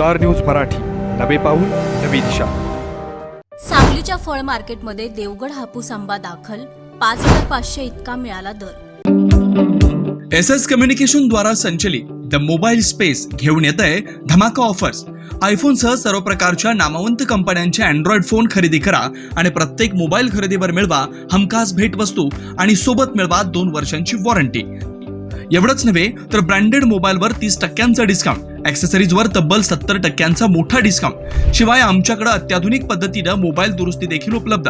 Star news Marathi. नवे पाऊल नवी दिशा. सांगलीच्या फळ मार्केटमध्ये देवगड हापूस आंबा दाखल पाच हजार पाचशे इतका मिळाला दर. एस एस कम्युनिकेशन द्वारा संचलित द मोबाईल स्पेस घेऊन येत आहे धमाका ऑफर्स. आयफोनसह सर्व प्रकारच्या नामवंत कंपन्यांचे अँड्रॉइड फोन खरेदी करा आणि प्रत्येक मोबाईल खरेदीवर मिळवा हमखास भेटवस्तू आणि सोबत मिळवा दोन वर्षांची वॉरंटी. एवढंच नव्हे तर ब्रँडेड मोबाईलवर तीस टक्क्यांचा डिस्काउंट ॲक्सेसरीजवर तब्बल सत्तर टक्क्यांचा मोठा डिस्काउंट शिवाय आमच्याकडे अत्याधुनिक पद्धतीनं मोबाईल दुरुस्ती देखील उपलब्ध.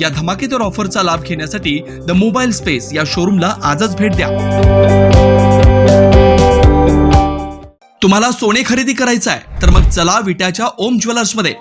या धमाकेदार ऑफरचा लाभ घेण्यासाठी द मोबाईल स्पेस या शोरूमला आजच भेट द्या. तुम्हाला सोने खरेदी करायचं आहे तर मग चला विट्याच्या ओम ज्वेलर्समध्ये.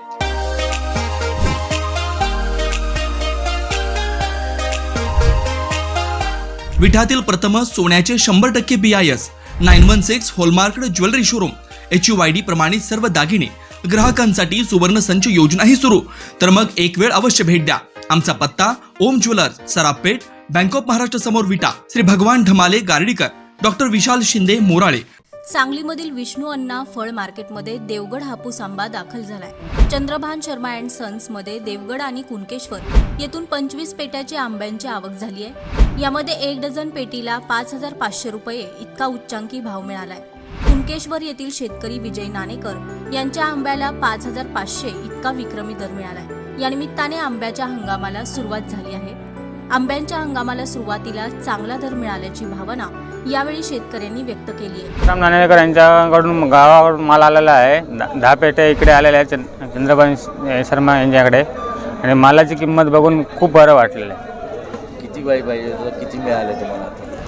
विठातील प्रथम सोन्याचे शंभर टक्के B I S nine one six hallmark jewellery showroom. H U Y D प्रमाणित सर्व दागिने ग्राहकांसाठी सुवर्ण संच योजनाही सुरू. तर मग एक वेळ अवश्य भेट द्या. आमचा पत्ता Om jewellers Sarapeth bank of Maharashtra समोर विटा श्री भगवान ढमाले गार्डीकर डॉक्टर विशाल शिंदे मोराळे. सांगलीमधील विष्णू अण्णा फळ मार्केटमध्ये देवगड हापूस आंबा दाखल झालाय. चंद्रभान शर्मा अँड सन्समध्ये देवगड आणि कुणकेश्वर येथून पंचवीस पेट्याची आंब्यांची आवक झाली आहे. यामध्ये एक डझन पेटीला पाच हजार पाचशे रुपये इतका उच्चांकी भाव मिळालाय. कुणकेश्वर येथील शेतकरी विजय नाणेकर यांच्या आंब्याला पाच हजार पाचशे इतका विक्रमी दर मिळालाय. या निमित्ताने आंब्याच्या हंगामाला सुरुवात झाली आहे. आंब्यांच्या हंगामाला सुरुवातीला चांगला दर मिळाल्याची भावना यावेळी शेतकऱ्यांनी व्यक्त केली आहे. राम नाणेकर यांच्याकडून गावाकडून माल आलेला आहे. दहा पेट्या इकडे आलेल्या आहेत चंद चंद्रबान श- शर्मा यांच्याकडे. आणि मालाची किंमत बघून खूप बरं वाटलेलं आहे. किती बाई पाहिजे किती मिळाले तुम्हाला?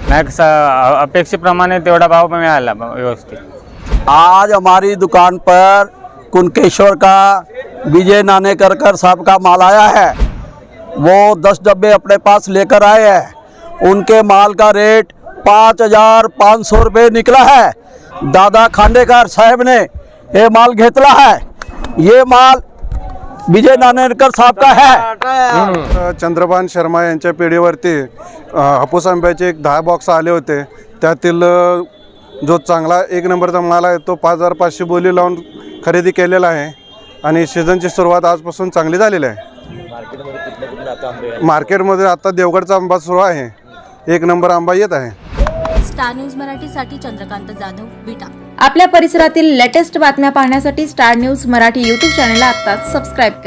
नाही अपेक्षेप्रमाणे तेवढा भाव पण मिळाला व्यवस्थित. आज हमारी दुकान पर कुनकेश्वर का विजय नानेकरकर साहब का माल आया है? वो दस डब्बे अपने पास लेकर आए हैं। उनके माल का रेट पाँच हजार पाँच सौ रुपये निकला है। दादा खांडेकर साहब ने ये माल घेतला है। ये माल विजय नानेकर साहब का है। चंद्रभान शर्मा यांच्या पिढीवरती हापूस आंब्याचे एक दहा बॉक्स आले होते. त्यातील जो चांगला एक नंबरचा माल आहे तो पाच हजार पाचशे बोली लावून खरेदी केलेला आहे. आणि सीझनची सुरुवात आजपासून चांगली झालेली आहे? मार्केटमध्ये आता देवगडचा आंबा सुरू आहे. एक नंबर आंबा येत आहे. स्टार न्यूज मराठीसाठी चंद्रकांत जाधव विटा आपल्या परिसरातील लेटेस्ट बातम्या पाहण्यासाठी स्टार न्यूज मराठी यूट्यूब चॅनलला आत्ताच सबस्क्राईब करा.